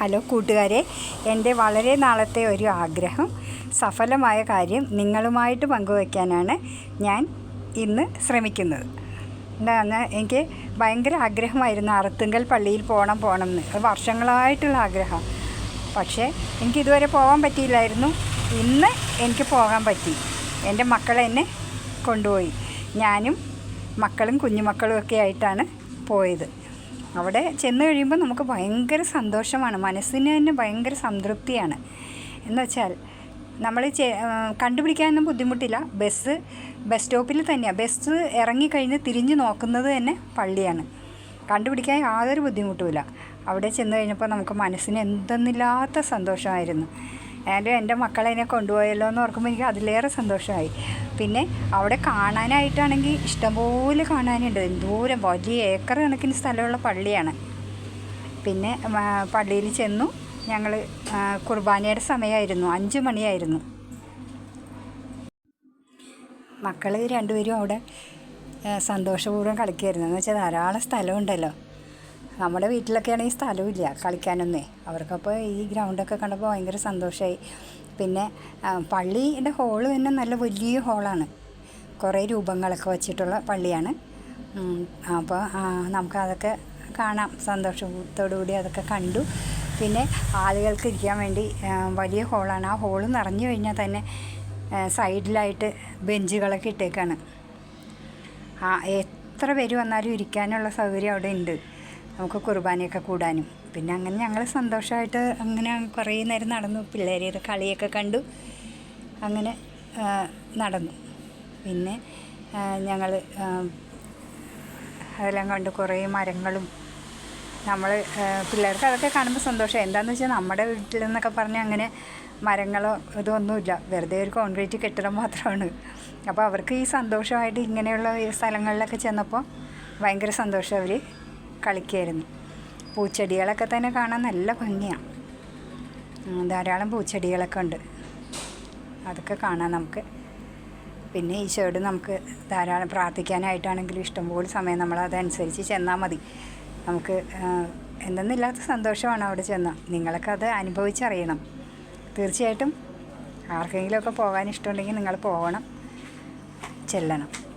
Hello കൂട്ടുകാരെ. എന്റെ വളരെ നാളത്തെ ഒരു ആഗ്രഹം സഫലമായ കാര്യം നിങ്ങളുമായിട്ട് പങ്കുവയ്ക്കാനാണ് ഞാൻ ഇന്ന് ശ്രമിക്കുന്നത്. എന്താണ് എനിക്ക് ഭയങ്കര ആഗ്രഹമായിരുന്നു അറുത്തുങ്കൽ പള്ളിയിൽ പോകണം പോകണം എന്ന്. അത് വർഷങ്ങളായിട്ടുള്ള ആഗ്രഹം. പക്ഷേ എനിക്കിതുവരെ പോകാൻ പറ്റിയില്ലായിരുന്നു. ഇന്ന് എനിക്ക് പോകാൻ പറ്റി. എന്റെ മക്കൾ എന്നെ കൊണ്ടുപോയി. ഞാനും മക്കളും കുഞ്ഞുമക്കളും ഒക്കെ ആയിട്ടാണ് പോയത്. അവിടെ ചെന്ന് കഴിയുമ്പോൾ നമുക്ക് ഭയങ്കര സന്തോഷമാണ്. മനസ്സിന് തന്നെ ഭയങ്കര സംതൃപ്തിയാണ്. എന്ന് വെച്ചാൽ നമ്മൾ കണ്ടുപിടിക്കാനൊന്നും ബുദ്ധിമുട്ടില്ല. ബസ് ബസ് സ്റ്റോപ്പിൽ തന്നെയാണ് ബസ് ഇറങ്ങിക്കഴിഞ്ഞ് തിരിഞ്ഞ് നോക്കുന്നത് തന്നെ പള്ളിയാണ്. കണ്ടുപിടിക്കാൻ യാതൊരു ബുദ്ധിമുട്ടുമില്ല. അവിടെ ചെന്ന് കഴിഞ്ഞപ്പോൾ നമുക്ക് മനസ്സിന് എന്തെന്നില്ലാത്ത സന്തോഷമായിരുന്നു. ഏതായാലും എന്റെ മക്കളതിനെ കൊണ്ടുപോയല്ലോ എന്ന് ഓർക്കുമ്പോൾ എനിക്ക് അതിലേറെ സന്തോഷമായി. പിന്നെ അവിടെ കാണാനായിട്ടാണെങ്കിൽ ഇഷ്ടംപോലെ കാണാനുണ്ട്. എന്തോരം വലിയ ഏക്കർ കണക്കിന് സ്ഥലമുള്ള പള്ളിയാണ്. പിന്നെ പള്ളിയിൽ ചെന്നു ഞങ്ങൾ കുർബാനയുടെ സമയമായിരുന്നു. അഞ്ച് മണിയായിരുന്നു. മക്കൾ രണ്ടുപേരും അവിടെ സന്തോഷപൂർവം കളിക്കുമായിരുന്നു എന്ന് വെച്ചാൽ ധാരാളം സ്ഥലമുണ്ടല്ലോ. നമ്മുടെ വീട്ടിലൊക്കെ ആണെങ്കിൽ സ്ഥലമില്ല കളിക്കാനൊന്നേ. അവർക്കപ്പോൾ ഈ ഗ്രൗണ്ടൊക്കെ കണ്ടപ്പോൾ ഭയങ്കര സന്തോഷമായി പിന്നെ പള്ളിയുടെ ഹോൾ തന്നെ നല്ല വലിയ ഹോളാണ് കുറേ രൂപങ്ങളൊക്കെ വച്ചിട്ടുള്ള പള്ളിയാണ്. അപ്പോൾ നമുക്ക് നമുക്കതൊക്കെ കാണാം. സന്തോഷത്തോടു കൂടി അതൊക്കെ കണ്ടു. പിന്നെ ആളുകൾക്ക് ഇരിക്കാൻ വേണ്ടി വലിയ ഹോളാണ് ആ ഹോൾ നിറഞ്ഞു കഴിഞ്ഞാൽ തന്നെ സൈഡിലായിട്ട് ബെഞ്ചുകളൊക്കെ ഇട്ടേക്കാണ്. ആ എത്ര പേര് വന്നാലും ഇരിക്കാനുള്ള സൗകര്യം അവിടെ ഉണ്ട്. നമുക്ക് കുർബാനയൊക്കെ കൂടാനും പിന്നെ അങ്ങനെ ഞങ്ങൾ സന്തോഷമായിട്ട് അങ്ങനെ കുറേ നേരം നടന്നു. പിള്ളേരെ കളിയൊക്കെ കണ്ടു. അങ്ങനെ നടന്നു. പിന്നെ ഞങ്ങൾ അതെല്ലാം കണ്ട് കുറേ മരങ്ങളും നമ്മൾ പിള്ളേർക്ക് അതൊക്കെ കാണുമ്പോൾ സന്തോഷം എന്താണെന്ന് വെച്ചാൽ നമ്മുടെ വീട്ടിൽ നിന്നൊക്കെ പറഞ്ഞാൽ അങ്ങനെ മരങ്ങളോ ഇതൊന്നുമില്ല. വെറുതെ ഒരു കോൺക്രീറ്റ് കെട്ടിടം മാത്രമാണ് അപ്പോൾ അവർക്ക് ഈ സന്തോഷമായിട്ട് ഇങ്ങനെയുള്ള സ്ഥലങ്ങളിലൊക്കെ ചെന്നപ്പോൾ ഭയങ്കര സന്തോഷം അവർ കളിക്കുമായിരുന്നു പൂച്ചെടികളൊക്കെ തന്നെ കാണാൻ നല്ല ഭംഗിയാണ് ധാരാളം പൂച്ചെടികളൊക്കെ ഉണ്ട്. അതൊക്കെ കാണാം നമുക്ക്. പിന്നെ ഈ ഈശോയോട് നമുക്ക് ധാരാളം പ്രാർത്ഥിക്കാനായിട്ടാണെങ്കിലും ഇഷ്ടംപോലെ സമയം നമ്മൾ അതനുസരിച്ച് ചെന്നാൽ മതി. നമുക്ക് എന്തെന്നില്ലാത്ത സന്തോഷമാണ് അവിടെ ചെന്നാൽ നിങ്ങളൊക്കെ അത് അനുഭവിച്ചറിയണം. തീർച്ചയായിട്ടും ആർക്കെങ്കിലുമൊക്കെ പോകാൻ ഇഷ്ടമുണ്ടെങ്കിൽ നിങ്ങൾ പോകണം. ചെല്ലണം.